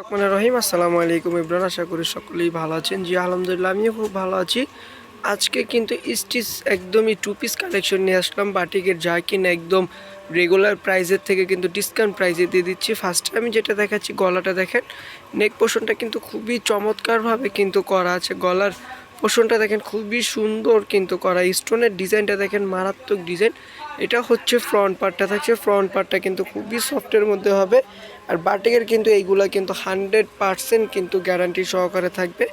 রহমান রহিম, আসসালামু আলাইকুম ইব্রান, আশা করি সকলেই ভালো আছেন। জি, আলহামদুলিল্লাহ, আমিও খুব ভালো আছি। আজকে কিন্তু স্টিচ একদমই টু পিস কালেকশন নিয়ে আসলাম। বাটিকের যা কিনা একদম রেগুলার প্রাইজের থেকে কিন্তু ডিসকাউন্ট প্রাইজে দিয়ে দিচ্ছি। ফার্স্টে আমি যেটা দেখাচ্ছি, গলাটা দেখেন। নেক পোষণটা কিন্তু খুবই চমৎকারভাবে কিন্তু করা আছে। গলার পোষণটা দেখেন খুবই সুন্দর কিন্তু করা। স্টোনের ডিজাইনটা দেখেন মারাত্মক ডিজাইন। এটা হচ্ছে ফ্রন্ট পার্টটা থাকছে ফ্রন্ট পার্টটা কিন্তু খুবই সফটের মধ্যে হবে। আর বাটিকের কিন্তু এইগুলা কিন্তু হান্ড্রেড পারসেন্ট কিন্তু গ্যারান্টি সহকারে থাকবে।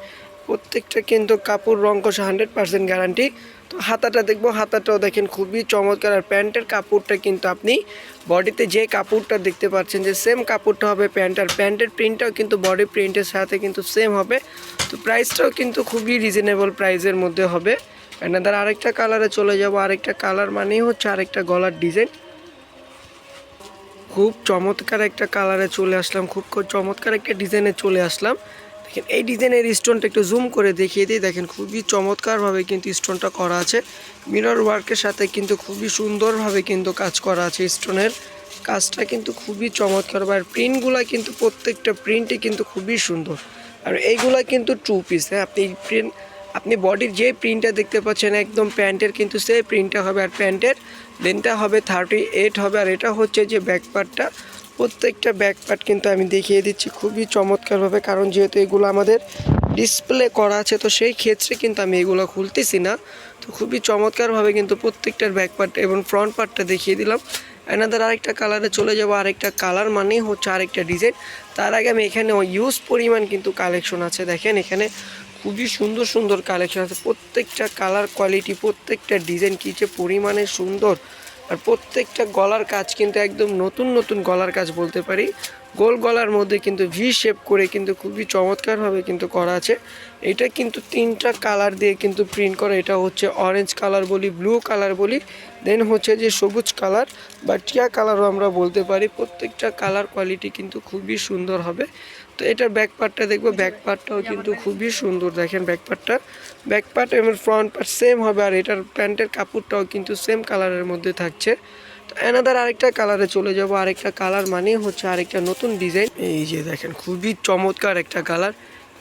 প্রত্যেকটা কিন্তু কাপড় রঙ কষা হান্ড্রেড পারসেন্ট গ্যারান্টি তো হাতাটা দেখব, হাতাটাও দেখেন খুবই চমৎকার। আর প্যান্টের কাপড়টা কিন্তু আপনি বডিতে যে কাপড়টা দেখতে পাচ্ছেন যে সেম কাপড়টা হবে প্যান্ট, আর প্যান্টের প্রিন্টটাও কিন্তু বডি প্রিন্টের সাথে কিন্তু সেম হবে। তো প্রাইসটাও কিন্তু খুবই রিজনেবল প্রাইসের মধ্যে হবে। এনাদের আরেকটা কালারে চলে যাব, আরেকটা কালার মানেই হচ্ছে আরেকটা গলার ডিজাইন। খুব চমৎকার একটা কালারে চলে আসলাম, খুব চমৎকার একটা ডিজাইনে চলে আসলাম। দেখেন, এই ডিজাইনের স্টোনটা একটু জুম করে দেখিয়ে দিই। দেখেন, খুবই চমৎকারভাবে কিন্তু স্টোনটা করা আছে। মিরর ওয়ার্কের সাথে কিন্তু খুবই সুন্দরভাবে কিন্তু কাজ করা আছে স্টোনের কাজটা কিন্তু খুবই চমৎকার আর প্রিন্টগুলো কিন্তু প্রত্যেকটা প্রিন্টই কিন্তু খুবই সুন্দর। আর এইগুলা কিন্তু টু পিস হ্যাঁ আপনি প্রিন্ট আপনি বডির যে প্রিন্টটা দেখতে পাচ্ছেন, একদম প্যান্টের কিন্তু সেই প্রিন্টটা হবে। আর প্যান্টের লেনটা হবে থার্টি এইট হবে। আর এটা হচ্ছে যে ব্যাক পার্টটা প্রত্যেকটা ব্যাক পার্ট কিন্তু আমি দেখিয়ে দিচ্ছি খুবই চমৎকারভাবে, কারণ যেহেতু এগুলো আমাদের ডিসপ্লে করা আছে, তো সেই ক্ষেত্রে কিন্তু আমি এগুলো খুলতেছি না। তো খুবই চমৎকারভাবে কিন্তু প্রত্যেকটার ব্যাক পার্ট এবং ফ্রন্ট পার্টটা দেখিয়ে দিলাম। এনাদের আরেকটা কালারে চলে যাব, আরেকটা কালার মানেই হচ্ছে আরেকটা ডিজাইন তার আগে আমি এখানে ইউজ পরিমাণ কিন্তু কালেকশন আছে। দেখেন এখানে খুবই সুন্দর সুন্দর কালেকশন আছে। প্রত্যেকটা কালার কোয়ালিটি প্রত্যেকটা ডিজাইন কী যে পরিমাণে সুন্দর। আর প্রত্যেকটা গলার কাজ কিন্তু একদম নতুন নতুন গলার কাজ বলতে পারি। গোল গলার মধ্যে কিন্তু ভি শেপ করে কিন্তু খুবই চমৎকারভাবে কিন্তু করা আছে। এটা কিন্তু তিনটা কালার দিয়ে কিন্তু প্রিন্ট করা। এটা হচ্ছে অরেঞ্জ কালার বলি ব্লু কালার বলি দেন হচ্ছে যে সবুজ কালার বা টিয়া কালারও আমরা বলতে পারি। প্রত্যেকটা কালার কোয়ালিটি কিন্তু খুবই সুন্দর হবে। তো এটার ব্যাক পার্টটা দেখব ব্যাক পার্টটাও কিন্তু খুবই সুন্দর, দেখেন ব্যাক পার্টটা ব্যাক পার্ট এবং ফ্রন্ট পার্ট সেম হবে, আর এটার প্যান্টের কাপড়টাও কিন্তু সেম কালারের মধ্যে থাকছে। তো এনাদার আরেকটা কালারে চলে যাব, আরেকটা কালার মানে হচ্ছে আরেকটা নতুন ডিজাইন এই যে দেখেন, খুবই চমৎকার একটা কালার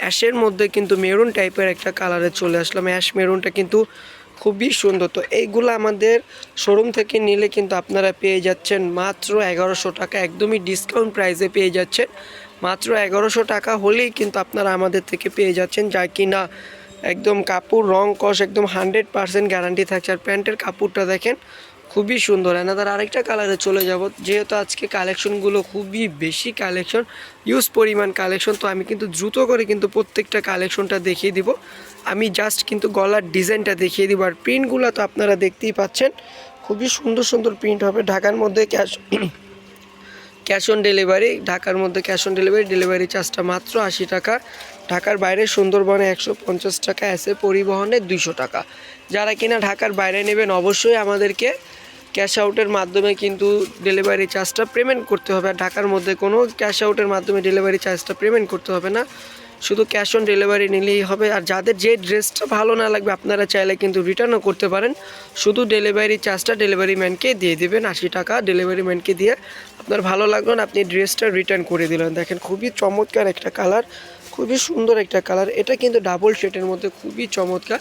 অ্যাশের মধ্যে কিন্তু মেরুন টাইপের একটা কালারে চলে আসলাম। অ্যাশ মেরুনটা কিন্তু খুবই সুন্দর। তো এইগুলো আমাদের শোরুম থেকে নিলে কিন্তু আপনারা পেয়ে যাচ্ছেন মাত্র এগারোশো টাকা। একদমই ডিসকাউন্ট প্রাইসে পেয়ে যাচ্ছেন। মাত্র এগারোশো টাকা হলেই কিন্তু আপনারা আমাদের থেকে পেয়ে যাচ্ছেন, যা কি না একদম কাপড়, রং কষ একদম হান্ড্রেড পারসেন্ট গ্যারান্টি থাকছে। আর প্যান্টের কাপড়টা দেখেন, খুবই সুন্দর। এনাদার আরেকটা কালারে চলে যাব, যেহেতু আজকে কালেকশনগুলো খুবই বেশি কালেকশন ইউজ পরিমাণ কালেকশন তো আমি কিন্তু দ্রুত করে কিন্তু প্রত্যেকটা কালেকশনটা দেখিয়ে দিব। আমি জাস্ট কিন্তু গলার ডিজাইনটা দেখিয়ে দিব। আর প্রিন্টগুলো তো আপনারা দেখতেই পাচ্ছেন, খুবই সুন্দর সুন্দর প্রিন্ট হবে। ঢাকার মধ্যে ক্যাশ ক্যাশ অন ডেলিভারি, ঢাকার মধ্যে ক্যাশ অন ডেলিভারি ডেলিভারি চার্জটা মাত্র আশি টাকা। ঢাকার বাইরে সুন্দরবনে একশো পঞ্চাশ টাকা এসে পরিবহনে দুইশো টাকা। যারা কিনা ঢাকার বাইরে নেবেন, অবশ্যই আমাদেরকে ক্যাশ আউটের মাধ্যমে কিন্তু ডেলিভারি চার্জটা পেমেন্ট করতে হবে। আর ঢাকার মধ্যে কোনো ক্যাশ আউটের মাধ্যমে ডেলিভারি চার্জটা পেমেন্ট করতে হবে না। শুধু ক্যাশ অন ডেলিভারি নিলেই হবে। আর যাদের যে ড্রেসটা ভালো না লাগবে, আপনারা চাইলে কিন্তু রিটার্নও করতে পারেন। শুধু ডেলিভারি চার্জটা ডেলিভারি ম্যানকে দিয়ে দেবেন, আশি টাকা ডেলিভারি ম্যানকে দিয়ে। আপনার ভালো লাগল না, আপনি ড্রেসটা রিটার্ন করে দিলেন। দেখেন, খুবই চমৎকার একটা কালার খুবই সুন্দর একটা কালার এটা কিন্তু ডাবল শেটের মধ্যে খুবই চমৎকার।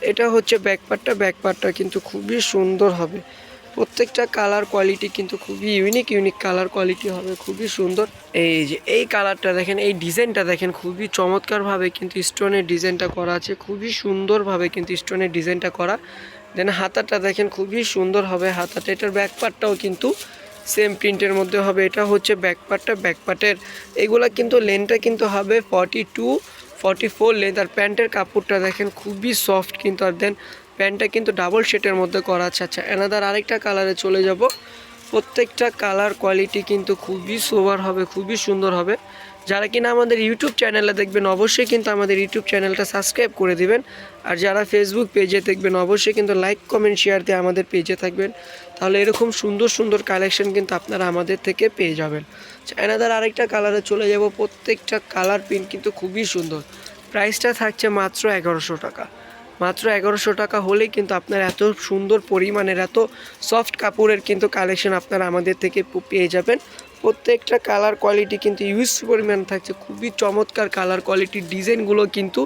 এটা হচ্ছে ব্যাকপার্টটা ব্যাকপার্টটা কিন্তু খুবই সুন্দর হবে। প্রত্যেকটা কালার কোয়ালিটি কিন্তু খুবই ইউনিক ইউনিক কালার কোয়ালিটি হবে, খুবই সুন্দর। এই যে এই কালারটা দেখেন, এই ডিজাইনটা দেখেন, খুবই চমৎকারভাবে কিন্তু স্টোনের ডিজাইনটা করা আছে, খুবই সুন্দরভাবে কিন্তু স্টোনের ডিজাইনটা করা। দেন হাতাটা দেখেন, খুবই সুন্দর হবে, হাতাটা, এটার ব্যাক পার্টটাও কিন্তু সেম প্রিন্টের মধ্যে হবে। এটা হচ্ছে ব্যাক পার্টটা ব্যাক পার্টের এগুলা কিন্তু লেনটা কিন্তু হবে forty two forty four length আর প্যান্টের কাপড়টা দেখেন, খুবই সফট কিন্তু। আর দেন প্যান্টটা কিন্তু ডাবল শেটের মধ্যে করা আছে। আচ্ছা এনাদার আরেকটা কালারে চলে যাব। প্রত্যেকটা কালার কোয়ালিটি কিন্তু খুবই সোবার হবে, খুবই সুন্দর হবে। যারা কিনা আমাদের ইউটিউব চ্যানেলে দেখবেন, অবশ্যই কিন্তু আমাদের ইউটিউব চ্যানেলটা সাবস্ক্রাইব করে দিবেন। আর যারা ফেসবুক পেজে দেখবেন, অবশ্যই কিন্তু লাইক কমেন্ট শেয়ার দিয়ে আমাদের পেজে থাকবেন। তাহলে এরকম সুন্দর সুন্দর কালেকশন কিন্তু আপনারা আমাদের থেকে পেয়ে যাবেন। এনাদার আরেকটা কালারে চলে যাব। প্রত্যেকটা কালার প্রিন্ট কিন্তু খুবই সুন্দর। প্রাইসটা থাকছে মাত্র এগারোশো টাকা। মাত্র এগারোশো টাকা হলেই কিন্তু আপনার এত সুন্দর পরিমাণের, এত সফট কাপড়ের কিন্তু কালেকশন আপনারা আমাদের থেকে পেয়ে যাবেন। প্রত্যেকটা কালার কোয়ালিটি কিন্তু ইউজ পরিমাণ থাকছে। খুবই চমৎকার কালার কোয়ালিটির ডিজাইনগুলো কিন্তু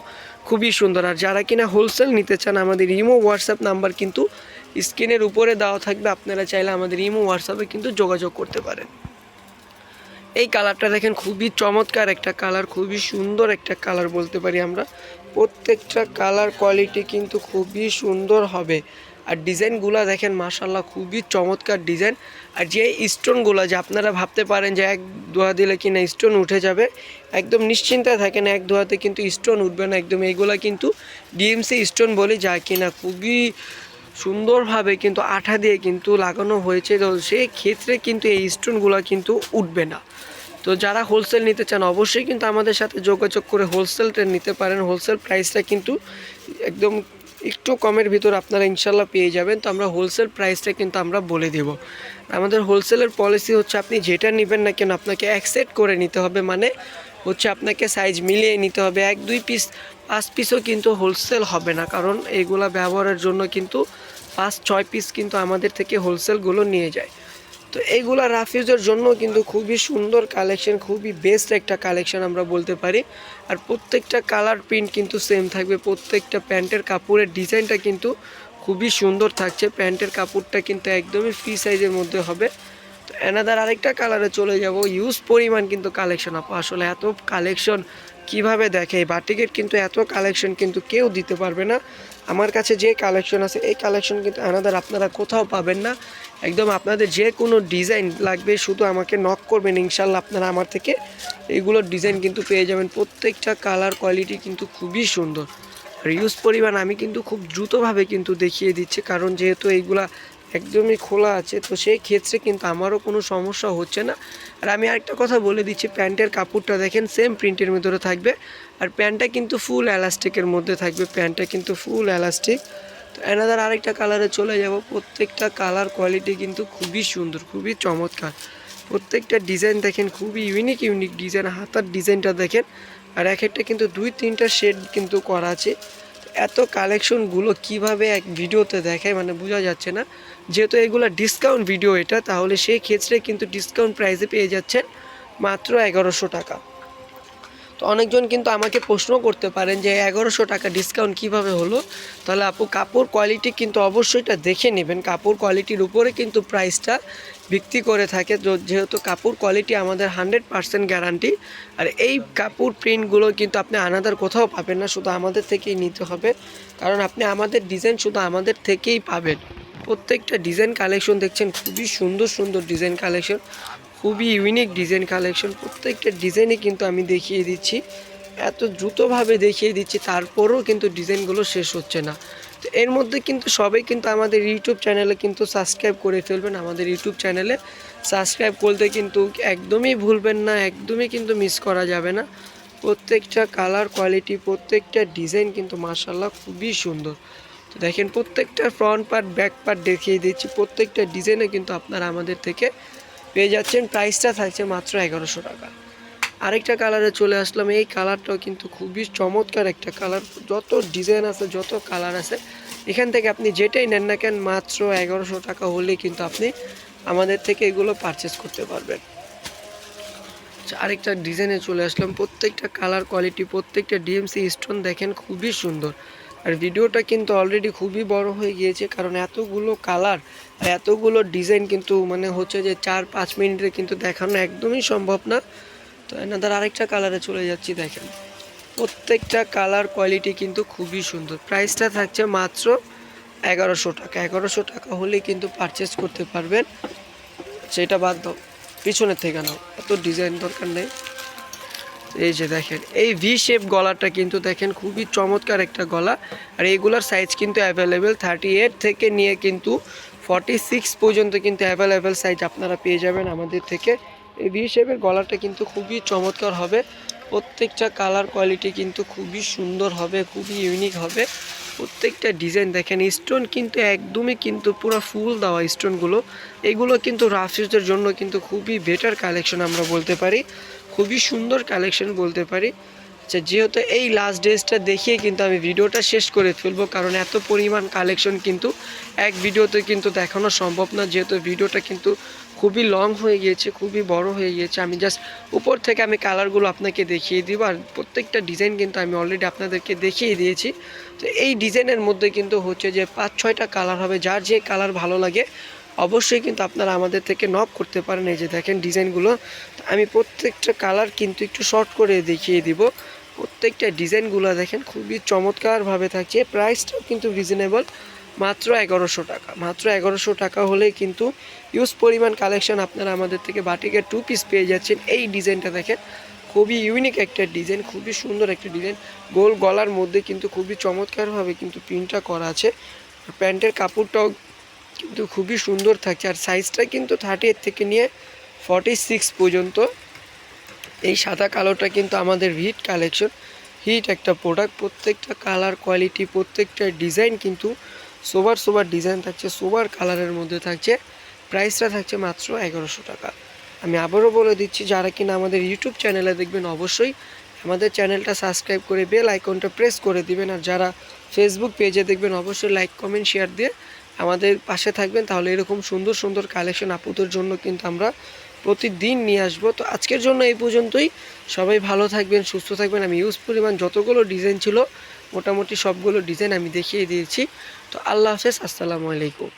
খুবই সুন্দর। আর যারা কিনা হোলসেল নিতে চান, আমাদের ইমো হোয়াটসঅ্যাপ নাম্বার কিন্তু স্ক্রিনের উপরে দেওয়া থাকবে। আপনারা চাইলে আমাদের ইমো হোয়াটসঅ্যাপে কিন্তু যোগাযোগ করতে পারেন। এই কালারটা দেখেন, খুবই চমৎকার একটা কালার খুবই সুন্দর একটা কালার বলতে পারি আমরা। প্রত্যেকটা কালার কোয়ালিটি কিন্তু খুবই সুন্দর হবে। আর ডিজাইনগুলো দেখেন মাশাল্লাহ খুবই চমৎকার ডিজাইন আর যে স্টোনগুলো যে আপনারা ভাবতে পারেন যে এক দোয়া দিলে কিনা স্টোন উঠে যাবে, একদম নিশ্চিন্তায় থাকেন, এক দোয়াতে কিন্তু স্টোন উঠবে না একদম। এইগুলা কিন্তু ডিএমসি স্টোন বলে যা কিনা খুবই সুন্দরভাবে কিন্তু আঠা দিয়ে কিন্তু লাগানো হয়েছে। তো সেই ক্ষেত্রে কিন্তু এই স্টোনগুলো কিন্তু উঠবে না। তো যারা হোলসেল নিতে চান, অবশ্যই কিন্তু আমাদের সাথে যোগাযোগ করে হোলসেলটা নিতে পারেন। হোলসেল প্রাইসটা কিন্তু একদম একটু কমের ভিতর আপনারা ইনশাল্লাহ পেয়ে যাবেন। তো আমরা হোলসেল প্রাইসটা কিন্তু আমরা বলে দেব। আমাদের হোলসেলের পলিসি হচ্ছে, আপনি যেটা নেবেন না কেন, আপনাকে অ্যাকসেপ্ট করে নিতে হবে। মানে হচ্ছে আপনাকে সাইজ মিলিয়ে নিতে হবে। এক, দুই পিস পাঁচ পিসও কিন্তু হোলসেল হবে না। কারণ এইগুলা ব্যবহারের জন্য কিন্তু পাঁচ, ছয় পিস কিন্তু আমাদের থেকে হোলসেলগুলো নিয়ে যায়। তো এইগুলা রাফিউজের জন্য কিন্তু খুবই সুন্দর কালেকশন খুবই বেস্ট একটা কালেকশন আমরা বলতে পারি। আর প্রত্যেকটা কালার প্রিন্ট কিন্তু সেম থাকবে। প্রত্যেকটা প্যান্টের কাপড়ের ডিজাইনটা কিন্তু খুবই সুন্দর থাকছে। প্যান্টের কাপড়টা কিন্তু একদমই ফ্রি সাইজের মধ্যে হবে। তো এনাদার আরেকটা কালারে চলে যাব। ইউজ পরিমাণ কিন্তু কালেকশন আপু। আসলে এত কালেকশন কীভাবে দেখে? বাটিকের কিন্তু এত কালেকশন কিন্তু কেউ দিতে পারবে না। আমার কাছে যে কালেকশন আছে, এই কালেকশন কিন্তু আনাদার আপনারা কোথাও পাবেন না। একদম আপনাদের যে কোনো ডিজাইন লাগবে, শুধু আমাকে নক করবেন, ইনশাল্লাহ আপনারা আমার থেকে এইগুলোর ডিজাইন কিন্তু পেয়ে যাবেন। প্রত্যেকটা কালার কোয়ালিটি কিন্তু খুবই সুন্দর। আর ইউজ পরিমাণ আমি কিন্তু খুব দ্রুতভাবে কিন্তু দেখিয়ে দিচ্ছি, কারণ যেহেতু এইগুলা একদমই খোলা আছে। তো সেই ক্ষেত্রে কিন্তু আমারও কোনো সমস্যা হচ্ছে না। আর আমি আরেকটা কথা বলে দিচ্ছি, প্যান্টের কাপড়টা দেখেন সেম প্রিন্টের ভিতরে থাকবে। আর প্যান্টটা কিন্তু ফুল এলাস্টিকের মধ্যে থাকবে, প্যান্টটা কিন্তু ফুল এলাস্টিক তো এনাদার আরেকটা কালারে চলে যাব। প্রত্যেকটা কালার কোয়ালিটি কিন্তু খুবই সুন্দর, খুবই চমৎকার। প্রত্যেকটা ডিজাইন দেখেন, খুবই ইউনিক ইউনিক ডিজাইন হাতার ডিজাইনটা দেখেন। আর এক একটা কিন্তু দুই, তিনটা শেড কিন্তু করা আছে। এত কালেকশনগুলো কীভাবে এক ভিডিওতে দেখায় মানে বোঝা যাচ্ছে না। যেহেতু এগুলো ডিসকাউন্ট ভিডিও এটা, তাহলে সেই ক্ষেত্রে কিন্তু ডিসকাউন্ট প্রাইসে পেয়ে যাচ্ছেন মাত্র এগারোশো টাকা। তো অনেকজন কিন্তু আমাকে প্রশ্ন করতে পারেন যে এগারোশো টাকা ডিসকাউন্ট কীভাবে হলো? তাহলে আপু, কাপড় কোয়ালিটি কিন্তু অবশ্যই এটা দেখে নেবেন। কাপড় কোয়ালিটির উপরে কিন্তু প্রাইসটা বিক্রি করে থাকে। যেহেতু কাপড় কোয়ালিটি আমাদের হান্ড্রেড পার্সেন্ট গ্যারান্টি আর এই কাপড় প্রিন্টগুলো কিন্তু আপনি আনাদার কোথাও পাবেন না। শুধু আমাদের থেকেই নিতে হবে। কারণ আপনি আমাদের ডিজাইন শুধু আমাদের থেকেই পাবেন। প্রত্যেকটা ডিজাইন কালেকশন দেখছেন, খুবই সুন্দর সুন্দর ডিজাইন কালেকশন খুবই ইউনিক ডিজাইন কালেকশন প্রত্যেকটা ডিজাইনে কিন্তু আমি দেখিয়ে দিচ্ছি, এত দ্রুতভাবে দেখিয়ে দিচ্ছি, তারপরেও কিন্তু ডিজাইনগুলো শেষ হচ্ছে না। তো এর মধ্যে কিন্তু সবাই কিন্তু আমাদের ইউটিউব চ্যানেলে কিন্তু সাবস্ক্রাইব করে ফেলবেন, আমাদের ইউটিউব চ্যানেলে সাবস্ক্রাইব করতে কিন্তু একদমই ভুলবেন না, একদমই কিন্তু মিস করা যাবে না। প্রত্যেকটা কালার কোয়ালিটি প্রত্যেকটা ডিজাইন কিন্তু মার্শাল্লাহ খুবই সুন্দর। তো দেখেন প্রত্যেকটা ফ্রন্ট পার্ট ব্যাক পার্ট দেখিয়ে দিচ্ছি। প্রত্যেকটা ডিজাইনে কিন্তু আপনারা আমাদের থেকে পেয়ে যাচ্ছেন। প্রাইসটা থাকছে মাত্র এগারোশো টাকা। আরেকটা কালারে চলে আসলাম। এই কালারটাও কিন্তু খুবই চমৎকার একটা কালার যত ডিজাইন আছে যত কালার আছে এখান থেকে আপনি যেটাই নেন না কেন মাত্র এগারোশো টাকা হলে কিন্তু আপনি আমাদের থেকে এগুলো পারচেস করতে পারবেন। আচ্ছা, আরেকটা ডিজাইনে চলে আসলাম। প্রত্যেকটা কালার কোয়ালিটি প্রত্যেকটা ডিএমসি স্টোন দেখেন খুবই সুন্দর। আর ভিডিওটা কিন্তু অলরেডি খুবই বড় হয়ে গিয়েছে, কারণ এতগুলো কালার আর এতগুলো ডিজাইন কিন্তু মানে হচ্ছে যে চার পাঁচ মিনিটে কিন্তু দেখানো একদমই সম্ভব না। তো এনাদের আরেকটা কালারে চলে যাচ্ছি, দেখেন। প্রত্যেকটা কালার কোয়ালিটি কিন্তু খুবই সুন্দর। প্রাইসটা থাকছে মাত্র এগারোশো টাকা। এগারোশো টাকা হলে কিন্তু পারচেস করতে পারবেন। সেটা বাদ দাও, পিছনের থেকে নাও। এত ডিজাইন দরকার নেই। এই যে দেখেন, এই ভি শেপ গলাটা কিন্তু দেখেন খুবই চমৎকার একটা গলা। আর এইগুলোর সাইজ কিন্তু অ্যাভেলেবেল থার্টি এইট থেকে নিয়ে কিন্তু ফর্টি সিক্স পর্যন্ত কিন্তু অ্যাভেলেবেল সাইজ আপনারা পেয়ে যাবেন আমাদের থেকে। এই ভি শেপের গলাটা কিন্তু খুবই চমৎকার হবে। প্রত্যেকটা কালার কোয়ালিটি কিন্তু খুবই সুন্দর হবে, খুবই ইউনিক হবে। প্রত্যেকটা ডিজাইন দেখেন স্টোন কিন্তু একদমই কিন্তু পুরো ফুল দেওয়া স্টোনগুলো এগুলো কিন্তু রাফ ইউজের জন্য কিন্তু খুবই বেটার কালেকশন আমরা বলতে পারি। খুবই সুন্দর কালেকশন বলতে পারি। আচ্ছা যেহেতু এই লাস্ট ড্রেসটা দেখিয়ে কিন্তু আমি ভিডিওটা শেষ করে ফেলব, কারণ এত পরিমাণ কালেকশন কিন্তু এক ভিডিওতে কিন্তু দেখানো সম্ভব না। যেহেতু ভিডিওটা কিন্তু খুবই লং হয়ে গিয়েছে, খুবই বড় হয়ে গিয়েছে। আমি জাস্ট উপর থেকে আমি কালারগুলো আপনাকে দেখিয়ে দিব, আর প্রত্যেকটা ডিজাইন কিন্তু আমি অলরেডি আপনাদেরকে দেখিয়ে দিয়েছি। তো এই ডিজাইনের মধ্যে কিন্তু হচ্ছে যে পাঁচ ছয়টা কালার হবে, যার যে কালার ভালো লাগে অবশ্যই কিন্তু আপনারা আমাদের থেকে নক করতে পারেন। এই যে দেখেন ডিজাইনগুলো আমি প্রত্যেকটা কালার কিন্তু একটু শর্ট করে দেখিয়ে দিব। প্রত্যেকটা ডিজাইনগুলো দেখেন খুবই চমৎকারভাবে থাকছে। প্রাইসটাও কিন্তু রিজনেবল মাত্র এগারোশো টাকা। মাত্র এগারোশো টাকা হলেই কিন্তু ইউজ পরিমাণ কালেকশন আপনারা আমাদের থেকে বাটিকের টু পিস পেয়ে যাচ্ছেন। এই ডিজাইনটা দেখেন, খুবই ইউনিক একটা ডিজাইন, খুবই সুন্দর একটা ডিজাইন। গোল গলার মধ্যে কিন্তু খুবই চমৎকারভাবে কিন্তু প্রিন্টটা করা আছে। প্যান্টের কাপড়টাও কিন্তু খুবই সুন্দর থাকছে আর সাইজটা কিন্তু থার্টি থেকে নিয়ে ফর্টি সিক্স পর্যন্ত। এই সাদা কালোটা কিন্তু আমাদের হিট কালেকশন হিট একটা প্রোডাক্ট প্রত্যেকটা কালার কোয়ালিটি প্রত্যেকটা ডিজাইন কিন্তু সোবার সোবার ডিজাইন থাকছে। সোবার কালারের মধ্যে থাকছে। প্রাইসটা থাকছে মাত্র এগারোশো টাকা। আমি আবারও বলে দিচ্ছি, যারা কিনা আমাদের ইউটিউব চ্যানেলে দেখবেন, অবশ্যই আমাদের চ্যানেলটা সাবস্ক্রাইব করে বেল আইকনটা প্রেস করে দিবেন। আর যারা ফেসবুক পেজে দেখবেন, অবশ্যই লাইক কমেন্ট শেয়ার দিয়ে আমাদের পাশে থাকবেন, তাহলে এরকম সুন্দর সুন্দর কালেকশন আপুদের জন্য কিন্তু আমরা প্রতিদিন নিয়ে আসব। তো আজকের জন্য এই পর্যন্তই। সবাই ভালো থাকবেন, সুস্থ থাকবেন। আমি ইউজ পরিমাণ যতগুলো ডিজাইন ছিল, মোটামুটি সবগুলো ডিজাইন আমি দেখিয়ে দিয়েছি। তো আল্লাহ হাফেজ, আসসালামু আলাইকুম।